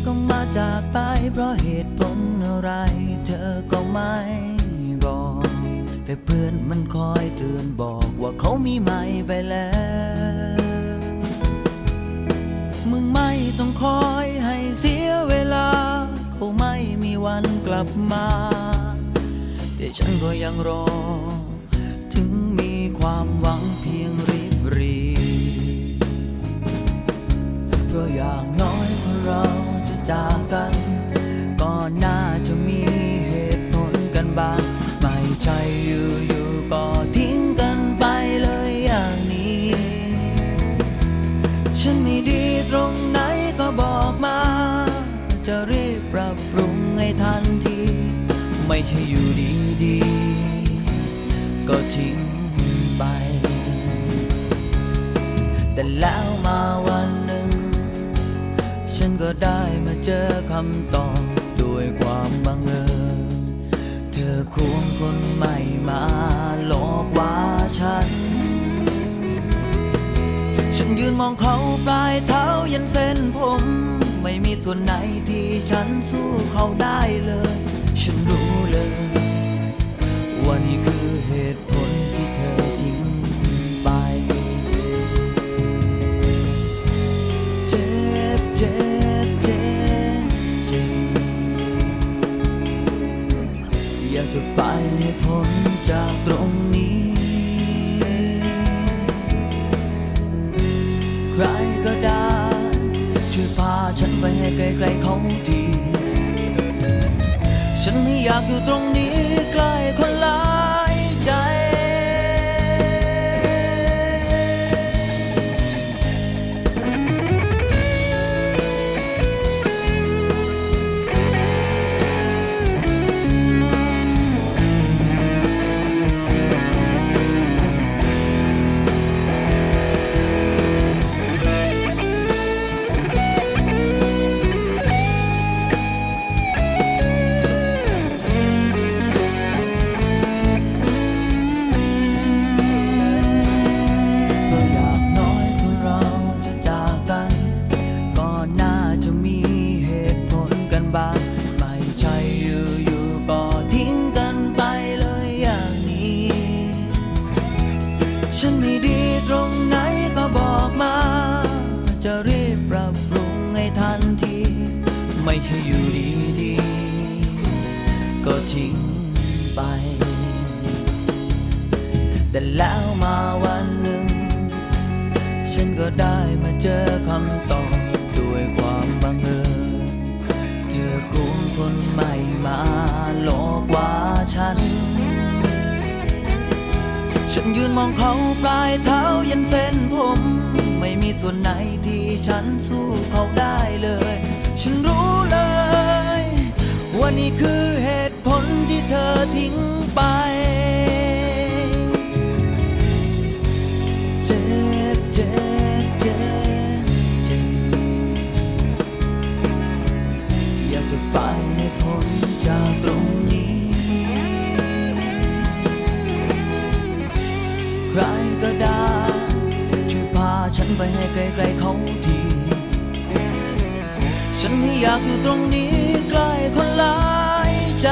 ธอก็มาจากไปเพราะเหตุผลอะไร เธอก็ไม่บอก แต่เพื่อนมันคอยเตือนบอกว่าเขามีใหม่ไปแล้ว มึงไม่ต้องคอยให้เสียเวลา เขาไม่มีวันกลับมา แต่ฉันก็ยังรอ ถึงมีความหวังเพียง ฉันไม่ดีตรงไหนก็บอกมา จะรีบปรับปรุงให้ทันที ไม่ใช่อยู่ดีๆก็ทิ้งไป แต่แล้วมาวันหนึ่ง ฉันก็ได้มาเจอคำตอบด้วยความบังเอิญ เธอควงคนใหม่มาหลอกว่าฉัน ยืนมองเขาปลายเท้ายันเส้นผม ไม่มีส่วนไหนที่ฉันสู้เขาได้เลย ฉันรู้เลยว่านี่คือเหตุผล ให้ไกลๆเขาทีฉันไม่อยากอยู่ตรงนี้ใกล้คนลา ทิ้งไป แต่แล้วมาวันหนึ่ง ฉันก็ได้มาเจอคำตอบด้วยความบังเอิญเธอคุ้มคนใหม่มาหลอกว่าฉัน ฉันยืนมองเขาปลายเท้ายันเส้นผม ไม่มีส่วนไหนที่ฉันสู้เขาได้เลย ฉันรู้เลย ว่านี่คือ ทิ้งไปเจ็บเจ็บเจ็บอยากจะไปให้พ้นจากตรงนี้ ใครก็ได้ช่วยพาฉันไปให้ไกลๆเขาทีฉันไม่อยากอยู่ตรงนี้ใกล้คนหลายใจ